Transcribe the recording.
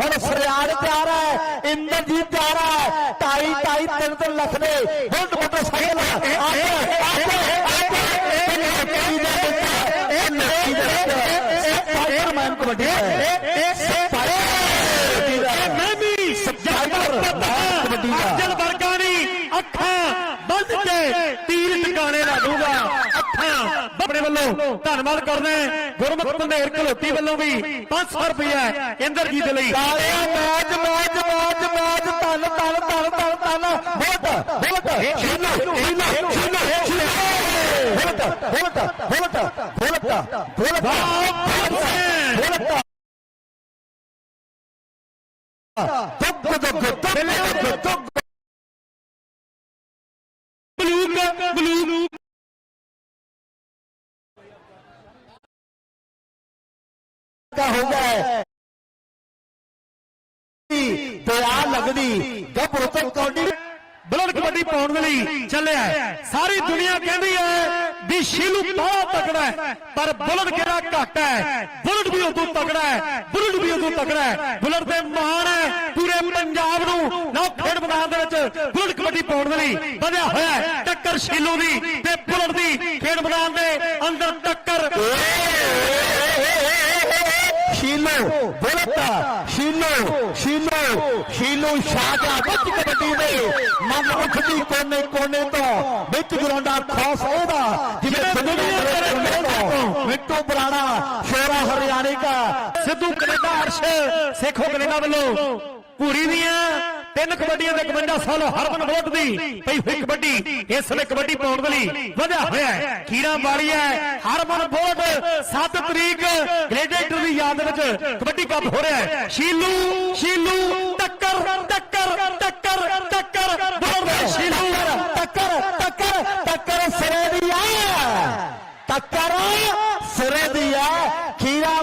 ਹੁਣ ਸਰਿਆੜ ਤਿਆਰ ਹੈ ਇੰਦਰਜੀਤ ਤਿਆਰ ਹੈ ਢਾਈ ਢਾਈ ਤਿੰਨ ਤਿੰਨ ਲੱਖ ਦੇ ਬੁਲਟ ਮੋਟਰਸਾਈਕਲ ਕਬੱਡੀ ਮੈਂ ਵੀ ਸਪਾਈਡਰ ਕਬੱਡੀ ਦਾ ਅਫਜ਼ਲ ਵਰਗਾ ਨਹੀਂ ਅੱਖਾਂ ਬੰਦ ਕੇ ਤੀਰ ਟਿਕਾਣੇ ਲਾ ਦੂਗਾ ਅੱਖਾਂ ਆਪਣੇ ਵੱਲੋਂ ਧੰਨਵਾਦ ਕਰਦੇ ਹਾਂ। ਗੁਰਮੁਖ ਪੰਧੇਰ ਘਲੋਤੀ ਵੱਲੋਂ ਵੀ 500 ਰੁਪਏ ਇੰਦਰਜੀਤ ਦੇ ਲਈ। ਤਾਲੀਆਂ ਮੈਚ ਮੈਚ ਮੈਚ ਮੈਚ ਦੁੱਗ ਦੁੱਗ ਦੁੱਗ ਦੁੱਗ ਦੁੱਗ ਬਲੂਕ ਬਲੂਕ। का हो गया दया लगदी जब रोतक कौडी ਬਲੱਡ ਕਬੱਡੀ ਪਾਉਣ ਦੇ ਲਈ ਚੱਲਿਆ ਹੈ। ਸਾਰੀ ਦੁਨੀਆ ਕਹਿੰਦੀ ਹੈ ਵੀ ਸ਼ੀਲੂ ਬਹੁਤ ਤਕੜਾ ਹੈ ਪਰ ਬੁਲਟ ਕਿਹੜਾ ਘੱਟ ਹੈ ਬੁਲਟ ਵੀ ਉਦੋਂ ਤਕੜਾ ਹੈ ਬੁਲਟ ਵੀ ਉਦੋਂ ਤਕੜਾ ਹੈ ਬੁਲਟ ਦੇ ਮਾਣ ਹੈ ਪੂਰੇ ਪੰਜਾਬ ਨੂੰ ਨਾ ਖੇਡ ਮੈਦਾਨ ਦੇ ਵਿੱਚ ਬੁਲਟ ਕਬੱਡੀ ਪਾਉਣ ਦੇ ਲਈ ਵਧਿਆ ਹੋਇਆ ਹੈ ਟੱਕਰ ਸ਼ੀਲੂ ਦੀ ਤੇ ਬੁਲਟ ਦੀ ਖੇਡ ਮੈਦਾਨ ਦੇ ਅੰਦਰ ਸ਼ੀਨੋ ਬੋਲਤਾ ਸ਼ੀਨੋ ਸ਼ੀਨੋ ਸ਼ੀਨੋ ਸ਼ਾਜਾ ਵਿੱਚ ਕਬੱਡੀ ਦੇ ਮਨ ਉੱਠਦੀ ਕੋਨੇ ਕੋਨੇ ਤੋਂ। ਵਿੱਚ ਗਰਾਉਂਡਾ ਖਾਸ ਉਹਦਾ ਜਿਵੇਂ ਬੰਦੜੀ ਕਰੇ ਮਿੱਟੂ ਬਰਾਣਾ ਸ਼ੇਰਾ ਹਰਿਆਣੇ ਦਾ। ਸਿੱਧੂ ਕੈਨੇਡਾ ਅਰਸ਼ ਸੇਖੋ ਕੈਨੇਡਾ ਵੱਲੋਂ। ਪੂਰੀ ਦੀਆਂ ਤਿੰਨ ਕਬੱਡੀਆਂ ਦੇ 51 ਸਾਲ ਹਰਮਨ ਬਲੋਟ ਦੀ। ਪਈ ਹੋਈ ਕਬੱਡੀ ਇਸ ਵੇਲੇ ਕਬੱਡੀ ਪਾਉਣ ਦੇ ਲਈ ਵਧਿਆ ਹੋਇਆ ਹੈ। ਖੀਰਾ ਵਾਲੀ ਹੈ। ਹਰਮਨ ਬਲੋਟ 7 ਤਰੀਕ ਗ੍ਰੇਡ ਦੀ ਯਾਦ ਦੇ ਵਿੱਚ ਕਬੱਡੀ ਕੱਪ ਹੋ ਰਿਹਾ ਹੈ। ਸ਼ੀਲੂ ਸ਼ੀਲੂ, ਟੱਕਰ ਟੱਕਰ ਟੱਕਰ ਟੱਕਰ। ਬੋਲ ਸ਼ੀਲੂ, ਟੱਕਰ ਟੱਕਰ ਟੱਕਰ ਸਿਰੇ ਦੀ ਆ। ਟੱਕਰ ਸਿਰੇ ਦੀ ਆ। ਖੀਰਾ